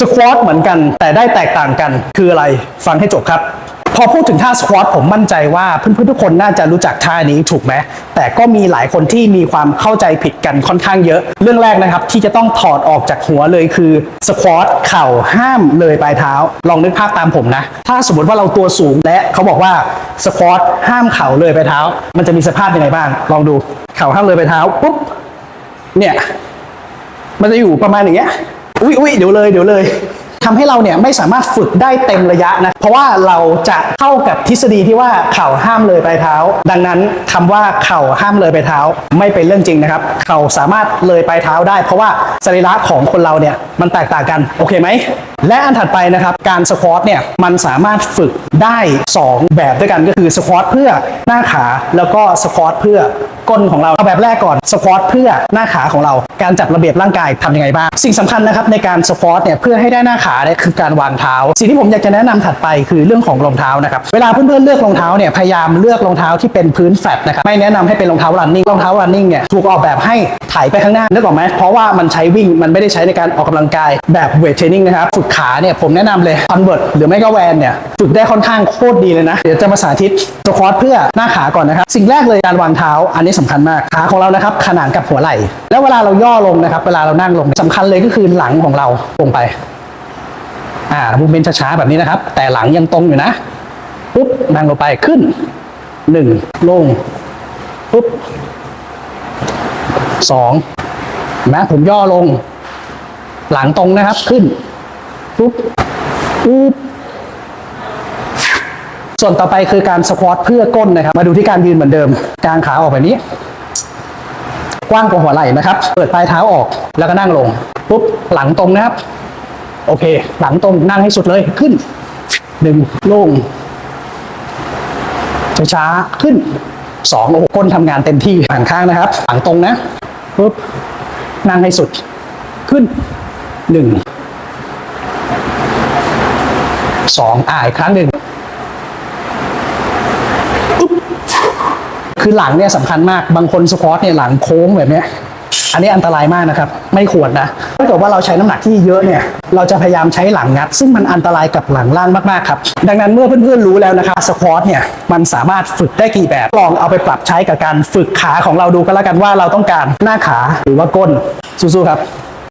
สควอตเหมือนกัน แต่ได้แตกต่างกันคืออะไรฟังให้จบครับ พอพูดถึงท่าสควอตผมมั่นใจว่าเพื่อนๆทุกคนน่าจะรู้จักท่านี้ถูกไหมแต่ก็มีหลายคนที่มีความเข้าใจผิดกันค่อนข้างเยอะ เรื่องแรกนะครับที่จะต้องถอดออกจากหัวเลยคือสควอตเข่าห้ามเลยปลายเท้า ลองนึกภาพตามผมนะ ถ้าสมมติว่าเราตัวสูงและเขาบอกว่าสควอตห้ามเข่าเลยปลายเท้า มันจะมีสภาพยังไงบ้าง ลองดูเข่าห้ามเลยปลายเท้าปุ๊บเนี่ยมันจะอยู่ประมาณอย่างเงี้ย อุ้ยอุ้ยเดี๋ยวเลยเดี๋ยวเลย ทำให้เราเนี่ยไม่สามารถฝึกได้เต็มระยะนะ เพราะว่าเราจะเข้ากับทฤษฎีที่ว่าเข่าห้ามเลยปลายเท้า ดังนั้นคำว่าเข่าห้ามเลยปลายเท้า ไม่เป็นเรื่องจริงนะครับ เข่าสามารถเลยปลายเท้าได้ เพราะว่าสรีระของคนเราเนี่ยมันแตกต่างกันโอเคไหมและอันถัดไปนะครับ การสควอตเนี่ยมันสามารถฝึกได้ 2 แบบด้วยกันก็คือสควอตเพื่อหน้าขาแล้วก็สควอตเพื่อก้นของเราเอาแบบแรกก่อนสควอตเพื่อหน้าขาของเรา การจัดระเบียบร่างกายทำยังไงบ้าง สิ่งสำคัญนะครับในการสควอตเนี่ยเพื่อให้ได้หน้าขาเนี่ยคือการวางเท้า สิ่งที่ผมอยากจะแนะนำถัดไปคือเรื่องของรองเท้านะครับเวลาเพื่อนๆเลือกรองเท้าเนี่ยพยายามเลือกรองเท้าที่เป็นพื้นแฟลตนะครับไม่แนะนำให้เป็นรองเท้า running รองเท้า running เนี่ยถูกออกแบบให้ไถไปข้างหน้านึกออกไหมเพราะว่ามันใช้วิ่งมันไม่ได้ใช้ในการออกกำลังกายแบบเวทเทรนนิ่งนะครับฝึกขาเนี่ยผมแนะนำเลยคอนเวิร์ตหรือไม่ก็แวนเนี่ยฝึกได้ค่อนข้างโคตรดีเลยนะ เดี๋ยวจะมาสาธิตสควอตเพื่อหน้าขาก่อนนะครับ สิ่งแรกเลยการวางเท้าอันนี้สำคัญมากขาของเรานะครับขนานกับหัวไหล่ แล้วเวลาเราย่อลงนะครับ เวลาเรานั่งลงสำคัญเลยก็คือหลังของเราลงไป อ่ามูเมนต์ช้าๆแบบนี้นะครับ แต่หลังยังตรงอยู่นะปุ๊บนั่งลงไปขึ้นหนึ่งลงปุ๊บสองนไหมผมย่อลง หลังตรงนะครับขึ้นปุ๊บปุ๊บส่วนต่อไปคือการสควอตเพื่อก้นนะครับ มาดูที่การยืนเหมือนเดิมกางขาออกแบบนี้ กว้างกว่าหัวไหล่นะครับ เปิดปลายเท้าออกแล้วก็นั่งลงปุ๊บหลังตรงนะครับ โอเค หลังตรงนั่งให้สุดเลยขึ้นหนึ่งลงช้าๆขึ้นสองโอ้ก้นทำงานเต็มที่หันข้างนะครับ หลังตรงนะปุ๊บนั่งให้สุดขึ้นหนึ่งสองอ่าอีกครั้งหนึ่งปุ๊บคือหลังเนี่ยสำคัญมากบางคนสควอตเนี่ยหลังโค้งแบบเนี้ย อันนี้อันตรายมากนะครับ ไม่ควรนะถ้าเกิดว่าเราใช้น้ำหนักที่เยอะเนี่ย เราจะพยายามใช้หลังงัด ซึ่งมันอันตรายกับหลังล่างมากๆครับ ดังนั้นเมื่อเพื่อนๆรู้แล้วนะครับสควอตเนี่ยมันสามารถฝึกได้กี่แบบลองเอาไปปรับใช้กับการฝึกขาของเราดูก็แล้วกันว่าเราต้องการหน้าขาหรือว่าก้นสู้ๆครับ